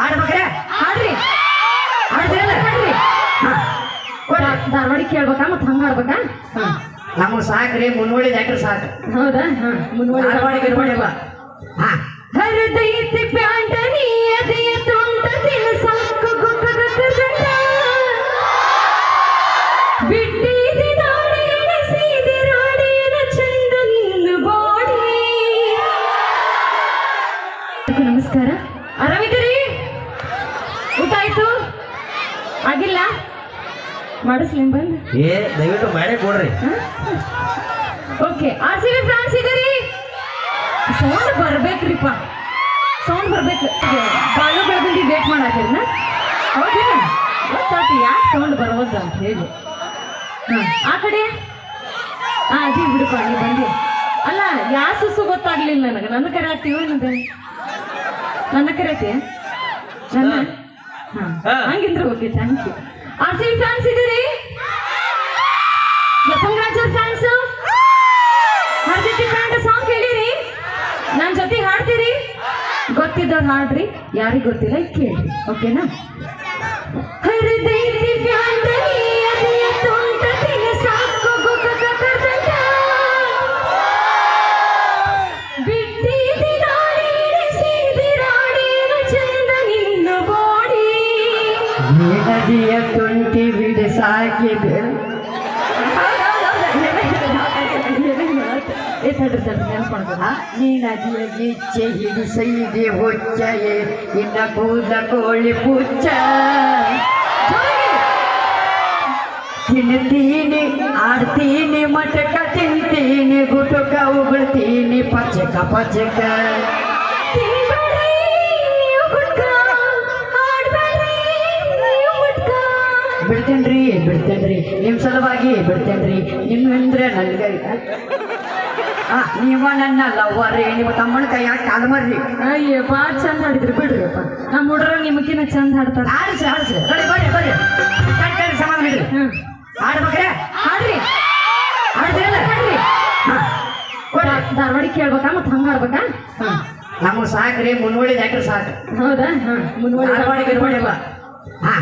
ಆಡ್ಬೇಕ್ರೆ ಹಾಡ್ರಿ. ಆಡ್ತೀರಲ್ಲ ಹಾ. ದಾ- ಧಾರವಾಡಿ ಕೇಳ್ಬೇಕಾ ಮತ್ತೆ ಹಂಗ ಆಡ್ಬೇಕಾ ಹಾ. ನಮಗೆ ಸಾಕ್ರಿ ಮುನ್ನುಳಿ ಡಾಕ್ಟರ್ ಸಾಕು. ಹೌದಾ? ಹಾ ಮುಂದ್ವಡಿ ಧಾರವಾಡ ಗಿರ್ವಾಡಿಲ್ಲ ಹಾ. ಹರದೈತಿ ಆರಾಮಿದ್ದೀರಿ? ಊಟ ಆಯ್ತು? ಆಗಿಲ್ಲ? ಮಾಡಿಸ್ಲಿ ಬಂದು. ಏ ದಯವಿಟ್ಟು ಮಾಡೇ ಕೊಡ್ರಿ. Okay R C B fans ಇದೀರಿ ಸೌಂಡ್ ಬರ್ಬೇಕ್ರಿಪ್ಪ. ಸೌಂಡ್ ಬರ್ಬೇಕು. ಬಾಳು ಬೆಳಗುಂಡಿ ವೇಟ್ ಮಾಡಾಕಿದ್ನ ಓಕೆ ಗೊತ್ತಾಯ್ತು ಯಾಕೆ ಸೌಂಡ್ ಬರೋದು ಅಂತ ಹೇಳಿ. ಹಾಂ ಆ ಕಡೆ? ಹಾಂ ಅದೇ ಬಿಡುಪ್ಪ ನೀವು ಬಂದಿ. ಅಲ್ಲ ಯಾ ಸುಸು ಗೊತ್ತಾಗ್ಲಿಲ್ಲ ನನಗೆ. ನನ್ನ ಕಡೆ ಆಗ್ತೀವಿ ಏನದು ನನ್ನ ಕರೆತಿ ಹಾ. ಹಂಗಿದ್ರೆ okay thank you R C fans ಇದೀರಿ ಯಪ್ಪಂಗರಾಜರ್ ಫ್ಯಾನ್ಸ್ ಹರ್ದಿತ್ತಿ ಪ್ಯಾಂಟ್ ಸಾಂಗ್ ಕೇಳಿರಿ? ನನ್ನ ಜೊತೆ ಹಾಡ್ತೀರಿ? ಗೊತ್ತಿದ್ದವ್ರು ಹಾಡ್ರಿ ಯಾರಿಗೂ ಗೊತ್ತಿಲ್ಲ ಕೇಳಿ ಓಕೆನಾ ಓಕೆನಾ ಹರಿದೈತಿ ನದಿಯ ತುಂಟಿ ಬಿಡಿ ಸಾಕಿ ಬೇಡ ಏ ತಡ್ರಿ ತಡ್ರಿ ನೆನ್ಸ್ಕೊಂಡ್ಬಿಡ ನೀ ನದಿಯ ಗಿಚ್ಚೆ ಹಿಡಿಸೈದೆ ಹೊಚ್ಚೆ ಇನ್ನ ಕೂದ ಕೋಳಿ ಪುಚ್ಚ ತಿನ್ತೀನಿ ಆಡ್ತೀನಿ ಮಟಕ ತಿಂತೀನಿ ಗುಟುಕ ಉಗುಳ್ತೀನಿ ಪಚಕ ಪಚಕ ಬಿಡ್ತೇನ್ರಿ ಬಿಡ್ತೇನ್ರಿ. ನಿಮ್ಮ ಸಲುವಾಗಿ ಬಿಡ್ತೇನ್ರಿ. ನಿಮ್ಮಂದ್ರೆ ನನ್ಗೆ ಆ ನೀವ ನನ್ನ ಲವ್ವರಿ ನಿಮ್ಮ ತಮ್ಮನ ಕೈಯಾಗ ಕಾಲು ಮರ್ರಿ ಅಯ್ಯೋ ಭಾಳ ಚಂದ ಹಾಡಿದ್ರಿ ಬಿಡ್ರಿಪ್ಪ. ನಮ್ಮ ಹುಡ್ರ ನಿಮಗಿನ ಚಂದ ಹಾಡ್ತಾರೆ ಆಡಿಸಿ ಆಡಿಸಿ ಬರ್ರಿ ಬರ್ರಿ ಸಮಾಧಾನ ಸಮಾನ ಬಿಡ್ರಿ ಹ್ಮ್. ಆಡ್ಬೇಕ್ರೆ? ಆಡ್ರಿ. ಆಡ್ತೀರಲ್ಲ? ಆಡ್ರಿ. ಧಾರವಾಡಿ ಕೇಳ್ಬೇಕಾ ಮತ್ತೆ ಹಂಗ ಆಡ್ಬೇಕಾ? ಹಾ. ನಮಗೆ ಸಾಕ್ರಿ ಮುನ್ವಳಿ ಡಾಕ್ಟರ್ ಸಾಕು. ಹೌದಾ? ಹಾ ಧಾರವಾಡಿ ಧಾರವಾಡ ಗಿರ್ವಾಡಿಲ್ಲ ಹಾ.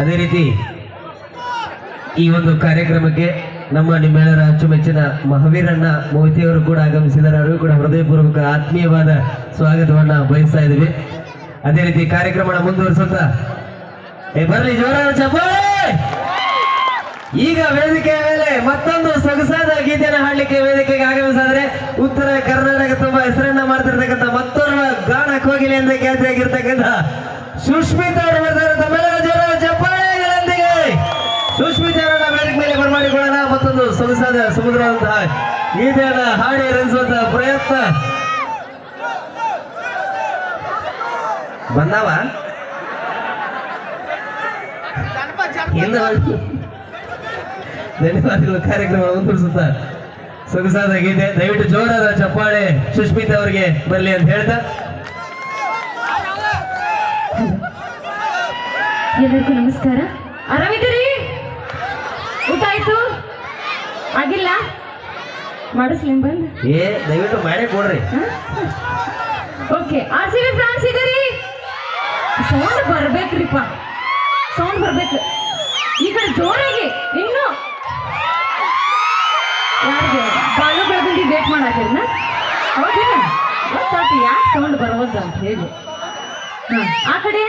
ಅದೇ ರೀತಿ ಈ ಒಂದು ಕಾರ್ಯಕ್ರಮಕ್ಕೆ ನಮ್ಮ ನಿಮ್ಮೆಲ್ಲರ ಅಚ್ಚುಮೆಚ್ಚಿನ ಮಹಾವೀರಣ್ಣ ಮೋಹಿತಿಯವರು ಕೂಡ ಆಗಮಿಸಿದ್ದಾರೆ. ಅವರು ಕೂಡ ಹೃದಯಪೂರ್ವಕ ಆತ್ಮೀಯವಾದ ಸ್ವಾಗತವನ್ನು ಬಯಸ್ತಾ ಇದ್ದೀವಿ. ಅದೇ ರೀತಿ ಕಾರ್ಯಕ್ರಮ ಮುಂದುವರಿಸುತ್ತಾ. ಏ, ಬರ್ಲಿ, ಜೋರಾದ ಚಪ್ಪಾಳೆ ಈಗ ವೇದಿಕೆಯ ಮೇಲೆ ಮತ್ತೊಂದು ಸೊಗಸಾದ ಗೀತೆಯನ್ನು ಹಾಡ್ಲಿಕ್ಕೆ ವೇದಿಕೆಗೆ ಆಗಮಿಸಿದ್ರೆ ಉತ್ತರ ಕರ್ನಾಟಕ ತುಂಬಾ ಹೆಸರನ್ನ ಮಾಡ್ತಿರ್ತಕ್ಕಂಥ ಮತ್ತೊರ್ವ ಗಾನ ಕೋಗಿಲೆ ಅಂತ ಖ್ಯಾತಿಯಾಗಿರ್ತಕ್ಕಂಥ ಸುಷ್ಮಿತಾ ಅವರು ಬರ್ತಾರೆ. ತಮ್ಮೆಲ್ಲರ ಜೋರಾದ ಚಪ್ಪಾಳೆಗಳೊಂದಿಗೆ ಸುಷ್ಮಿತಾ ಅವರನ್ನ ವೇದಿಕೆ ಮೇಲೆ ಬರಮಾಡಿಕೊಳ್ಳೋಣ ಮತ್ತೊಂದು ಸೊಗಸಾದ ಸಮುದ್ರದಂತಹ ಗೀತೆಯನ್ನ ಹಾಡಿ ರಂಜಿಸುವಂತಹ ಪ್ರಯತ್ನ. ಬಂದಾವ? ಧನ್ಯವಾದಗಳು ಕಾರ್ಯಕ್ರಮ ಮುಂದುವರಿಸುತ್ತ. ಸೊಗಸಾದ ಗೀತೆ ದಯವಿಟ್ಟು ಜೋರಾದ ಚಪ್ಪಾಳೆ ಸುಷ್ಮಿತಾ ಅವರಿಗೆ ಬರಲಿ ಅಂತ ಹೇಳ್ತಾ. ಎಲ್ಲರಿಗೂ ನಮಸ್ಕಾರ. ಆರಾಮಿದ್ದೀರಿ? ಊಟ ಆಯ್ತು? ಆಗಿಲ್ಲ? ಮಾಡಿಸ್ಲಿ ಬಂದು. ಏ ದಯವಿಟ್ಟು ಮಾಡೇ ಕೊಡ್ರಿ. Okay R C B fans ಇದೀರಿ ಸೌಂಡ್ ಬರ್ಬೇಕ್ರಿಪ್ಪ. ಸೌಂಡ್ ಬರ್ಬೇಕು. ಈ ಕಡೆ ಜೋರಾಗಿ ಇನ್ನು. ಯಾರಿಗೆ? ಬಾಳು ಬೆಳಗುಂಡಿ ವೇಟ್ ಮಾಡಾಕಿರ್ನ ಹೌದಾ ಗೊತ್ತಾಯ್ತು ಯಾಕೆ ಸೌಂಡ್ ಬರೋದು ಅಂತ ಹೇಳಿ. ಹಾಂ ಆ ಕಡೆ?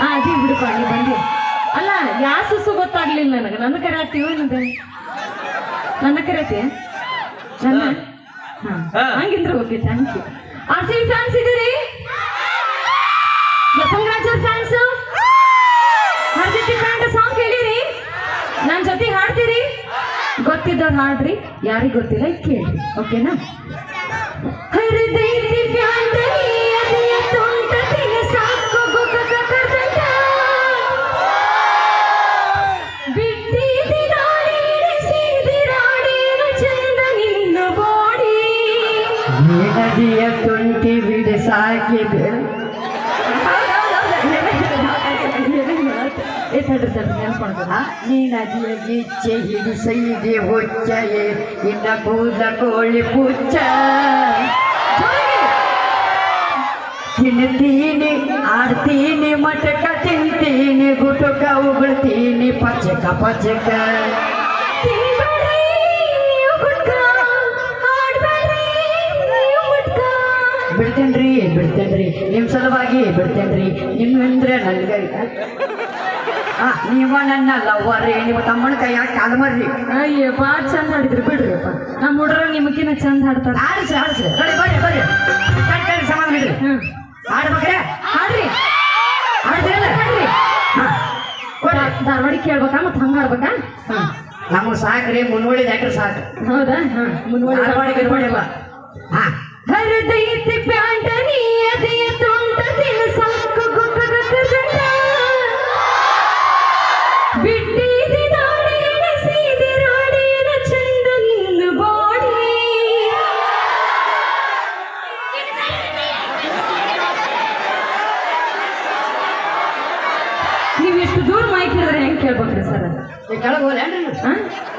ಹಾಂ ಅದಿ ಬಿಡುಪ್ಪ ನೀವು ಬಂದಿ ಅಲ್ಲ ಯಾ ಸುಸು ಗೊತ್ತಾಗ್ಲಿಲ್ಲ ನನಗೆ. ನನ್ನ ಕರೆ ಆಗ್ತೀವೋ ನನ್ನ ಕರೆತಿ ನನ್ನ? ಹಾಂ. ಹಾ. ಹಂಗಿದ್ರೆ okay thank you R C fans ಇದೀರಿ? ಗೊತ್ತಿದ್ದವ್ರು ಹಾಡ್ರಿ? ಯಾರಿಗೆ ಗೊತ್ತಿಲ್ಲ ಕೇಳ್ರಿ ಓಕೆನಾ ತುಂಟ ತಿನ್ನ ಸಾಕು ಗುಕ್ಕ ಕಕ್ಕದಂಡ. ಬಿಟ್ಟಿದಿ ದಾರಿಲಿ ಸೀದಿ ರಾಡೇನ ಚಂದ ನಿನ್ನ ಬಾಡಿ ಈ ನೆನ್ಸ್ಕೊಳ್ಬೋದು ಆ, ನೀ ನದಿಯ ಗಿಚ್ಚೆ ಹಿಡಿಸೈದೆ ಹೊಚ್ಚ ಇನ್ನ ಕೂದ ಕೋಳಿ ಪುಚ್ಚ. ತಿಂತೀನಿ ಆಡ್ತೀನಿ ಮಟಕ ತಿಂತೀನಿ ಗುಟುಕ ಉಗುಳ್ತೀನಿ ಪಚಕ ಪಚಕ. ಬಿಡ್ತೇನ್ರಿ ಬಿಡ್ತೇನ್ರಿ ನಿಮ್ಮ ಸಲುವಾಗಿ ಬಿಡ್ತೇನ್ರಿ. ನಿಮ್ಮೆಂದ್ರೆ ನನ್ಗೆ ನೀವ ನನ್ನ ಲವ್ವರಿ ನಿಮ್ಮ ತಮ್ಮನ ಕೈಯಾಗ ಅದು ಮಾಡ್ರಿ ಅಯ್ಯೋ ಭಾಳ ಚಂದ ಹಾಡಿದ್ರಿ ಬಿಡ್ರಿಪ್ಪ. ನಮ್ಮ ಹುಡುಗರು ನಿಮಗಿನ ಚಂದ ಹಾಡ್ತಾರೆ ಆಡಿಸಿ ಆಡಿಸಿ ಬರ್ರಿ ಬರ್ರಿ ಬರ್ರಿ. ಕಣ್ ಕಣ್ ಸಮಾನ ಬಿಡ್ರಿ ಆಡ್ಬೇಕ್ರೆ? ಹಾಡ್ರಿ ಆಡ್ತೀರಲ್ಲ? ಆಡ್ರಿ. ಧಾರವಾಡಿ ಕೇಳ್ಬೇಕಾ ಮತ್ತೆ ಹಂಗ ಹಾಡ್ಬೇಕಾ ಹಾ. ನಮಗೆ ಸಾಕ್ರಿ ಮುನ್ವಳಿ ಯಾಕ್ರಿ ಸಾಕು ಹೌದಾ? ಹಾ ಮುನ್ವಳಿ ಧಾರವಾಡ ಗಿರ್ವಾಡಿಲ್ಲ ಹಾ. ಹರದೈತಿ ಪ್ಯಾಂಟ ನೀ ಅದೆಯ ತುಂಟ ಸಾಕು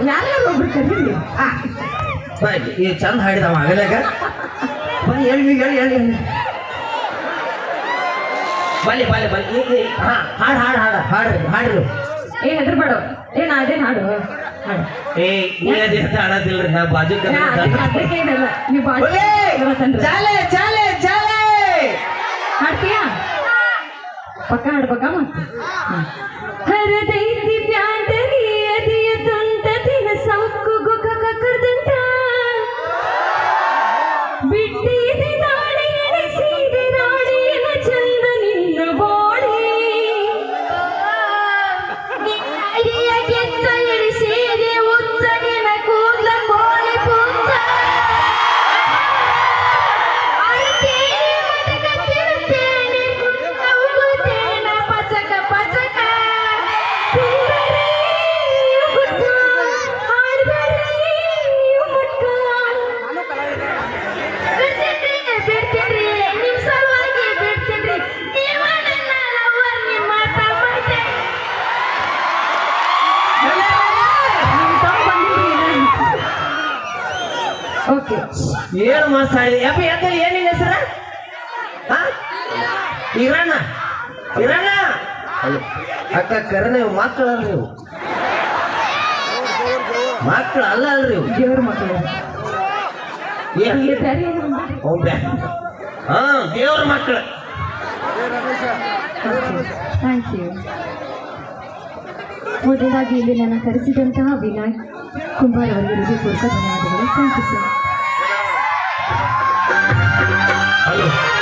ಒಬ್ರು ಕರೀರಿ. ಬಾಯ್, ಈ ಚಂದ ಹಾಡಿದವ ಆಗಲಾಗ ಬನ್ನಿ ಹೇಳಿ ಹೇಳಿ ಹೇಳಿ ಬಲ್ಲಿ ಬಲ್ಲಿ ಬಲ್ಲಿ ಹಾ ಹಾಡು ಹಾಡು ಹಾಡು ಹಾಡ್ರಿ ಹಾಡ್ರಿ. ಏ ಹೆದರ್ಬೇಡ ಏ ನಾ ಅದೇನ್ ಹಾಡು? ಏ ನೀ ಹಾಡೋದಿಲ್ರಿ ಬಾಜು ನೀವು ಚಾಲೆ ಚಾಲೆ ಚಾಲೆ! ಹಾಡ್ತೀಯಾ? ಪಕ್ಕ ಹಾಡ್ಬೇಕಾ ಮತ್ತೆ? ಹರದೈತಿ ಬಿಟ್ಟಿದೆ ಏನು ಮಾತಾಡಿದೆ ಯಪ್ಪ ಯಾಕೆ ಏನಿನ ಹೆಸರ ಇರಣ್ಣ ಇರಣ್ಣ ಅಕ್ಕ ಕರೆ ನೀವು ಮಕ್ಕಳ ನೀವು ಮಕ್ಕಳು ಅಲ್ಲ ಅಲ್ರಿ. ದೇವ್ರ ಮಕ್ಕಳು. ಹಾ ದೇವ್ರ ಮಕ್ಕಳು ಥ್ಯಾಂಕ್ ಯು ಮೊದಲಾಗಿ ಇಲ್ಲಿ ನನ್ನ ಕರೆಸಿದಂತಹ ವಿನಾಯಕ್ ಕುಂಬಾರ್ ಅವರಿಗೆ ಹೃದಯಪೂರ್ವಕ ಧನ್ಯವಾದಗಳು. Thank you sir Hallelujah.